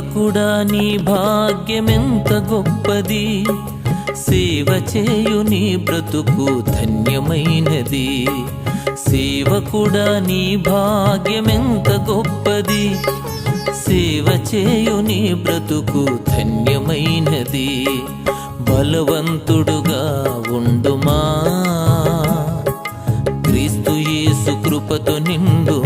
సేవకుడా నీ భాగ్యమెంత గొప్పది. సేవ చేయు నీ బ్రతుకు ధన్యమైనది. సేవకుడా నీ భాగ్యమెంత గొప్పది. సేవ చేయు నీ బ్రతుకు ధన్యమైనది. బలవంతుడుగా ఉండుమా. క్రీస్తు యేసు కృపతో నిండు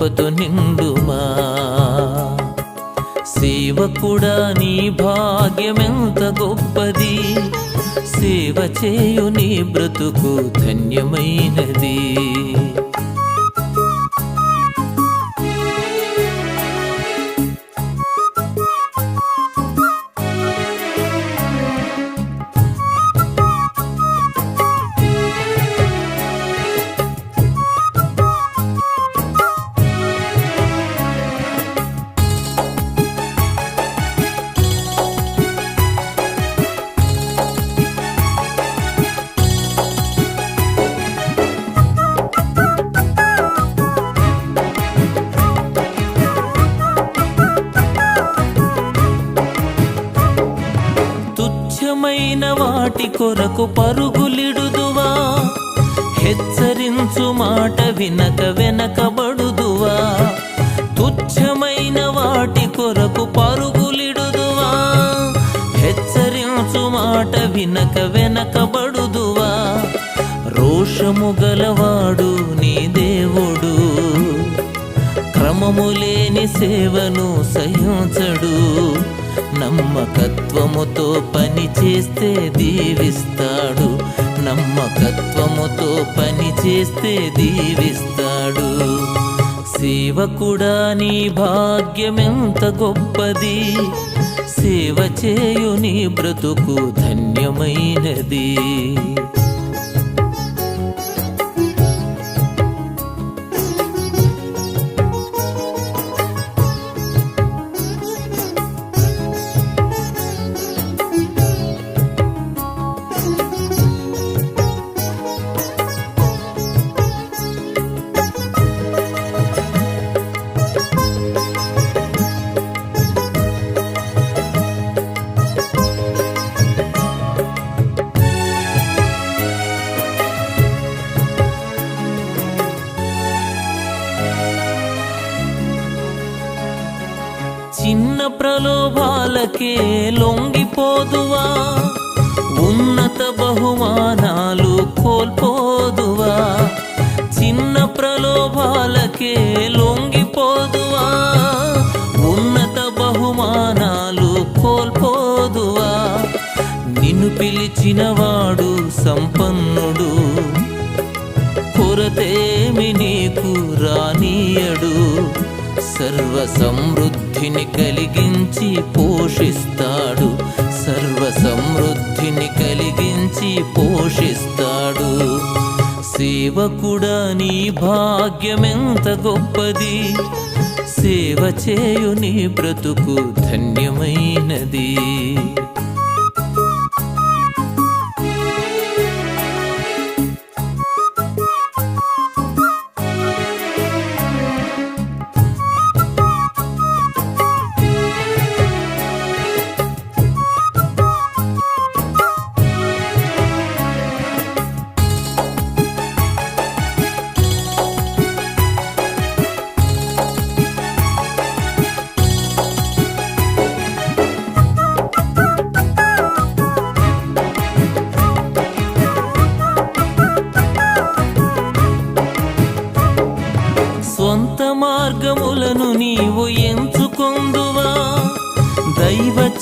కృపతో నిండుమా? సేవకుడా నీ భాగ్యమెంత గొప్పది? సేవ చేయు నీ బ్రతుకు ధన్యమైనది. తుచ్చమైన వాటి కొరకు పరుగులిడుదువా? హెచ్చరించు మాట వినక వెనకబడుదువా? తుచ్చమైన వాటి కొరకు పరుగులిడుదువా? హెచ్చరించు మాట వినక వెనకబడుదువా? రోషము గలవాడు నీ దేవుడు. క్రమము లేని సేవను సహించడు. నమ్మకత్వముతో పని చేస్తే దీవిస్తాడు. నమ్మకత్వముతో పని చేస్తే దీవిస్తాడు. సేవకుడా నీ భాగ్యమెంత గొప్పది. సేవ చేయు నీ బ్రతుకు ధన్యమైనది. ప్రలోభాలకే లొంగిపోదువా? ఉన్నత బహుమానాలు కోల్పోదువా? చిన్న ప్రలోభాలకే లొంగిపోదువా? ఉన్నత బహుమానాలు కోల్పోదువా? నిన్ను పిలిచినవాడు సంపన్నుడు కొరతేమి నీకు రానీయడు. సర్వ సమృద్ధిని కలిగించి పోషిస్తాడు. సర్వ సమృద్ధిని కలిగించి పోషిస్తాడు. సేవకుడా నీ భాగ్యమెంత గొప్పది? సేవ చేయు నీ బ్రతుకు ధన్యమైనది.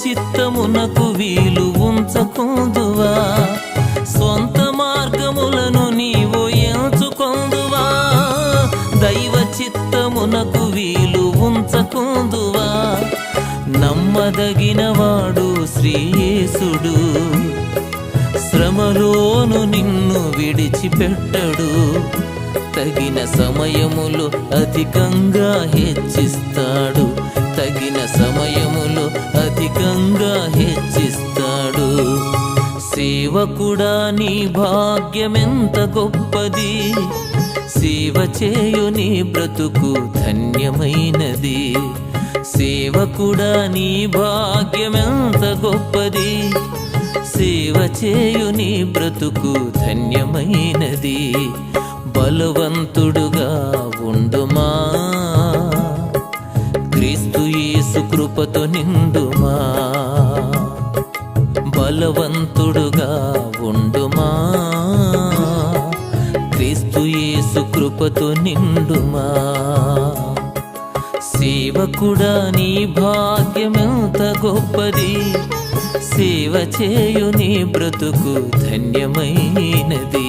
చిత్తమునకు వీలు ఉంచకుందువా? సొంత మార్గములను నీవు ఎంచుకొందువా? దైవ చిత్తమునకు వీలు ఉంచకుందువా? నమ్మదగినవాడు శ్రీయేసుడు. శ్రమలోను నిన్ను విడిచిపెట్టడు. తగిన సమయములు అధికంగా హెచ్చిస్తాడు. తగిన సమయము సేవకుడా నీ భాగ్యమెంత గొప్పది. సేవ చేయు నీ బ్రతుకు ధన్యమైనది. సేవకుడా నీ భాగ్యమెంత గొప్పది. సేవ చేయు నీ బ్రతుకు ధన్యమైనది. బలవంతుడుగా ఉండుమా. క్రీస్తు యేసు కృపతో నిండుమా. కృపతో నిండుమా? సేవకుడా నీ భాగ్యమెంత గొప్పది? సేవ చేయు నీ బ్రతుకు ధన్యమైనది.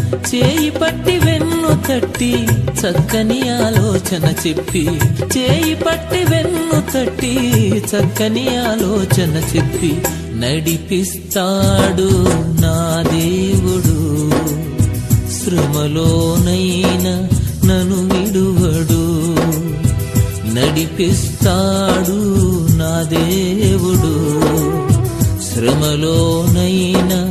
చేయి పట్టి వెన్ను తట్టి చక్కని ఆలోచన చెప్పి. చేయి పట్టి వెన్ను తట్టి చక్కని ఆలోచన చెప్పి. నడిపిస్తాడు నా దేవుడు. శ్రమలోనైనా నను విడువడు. నడిపిస్తాడు నా దేవుడు. శ్రమలోనైనా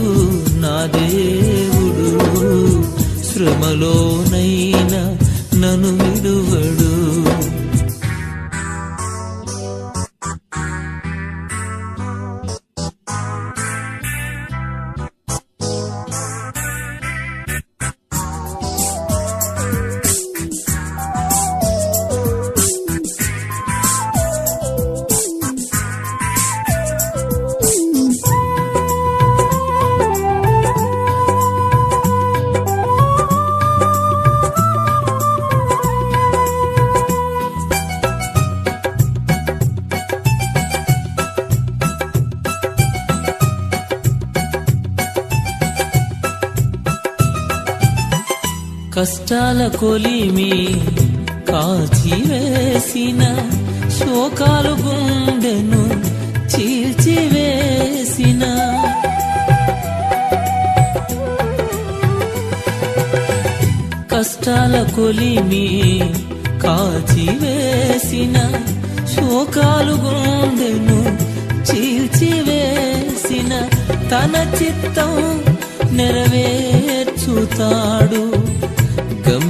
శ్రమలోనైనా నన్ను విడువ కష్టాల కొలిమి కాచివేసిన శోకాలు గుండెను చీల్చివేసిన. కష్టాల కొలిమి కాచివేసిన శోకాలు గుండెను చీల్చివేసిన తన చిత్తం నెరవేర్చుతాడు.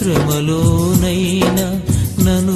శ్రమలోనైనా నను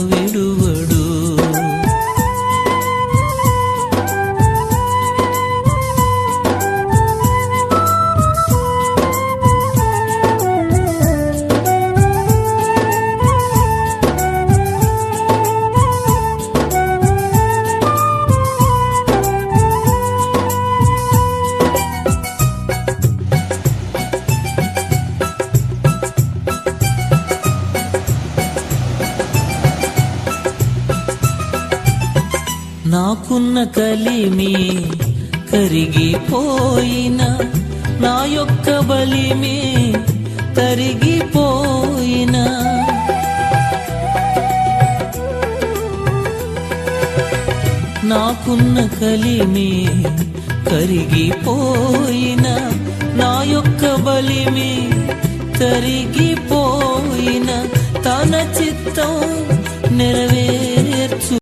కలిమి కరిగిపోయిన నా యొక్క బలిమి తరిగిపోయిన. నాకున్న కలిమి కరిగిపోయిన నా యొక్క బలిమి తరిగిపోయిన తన చిత్తం నెరవే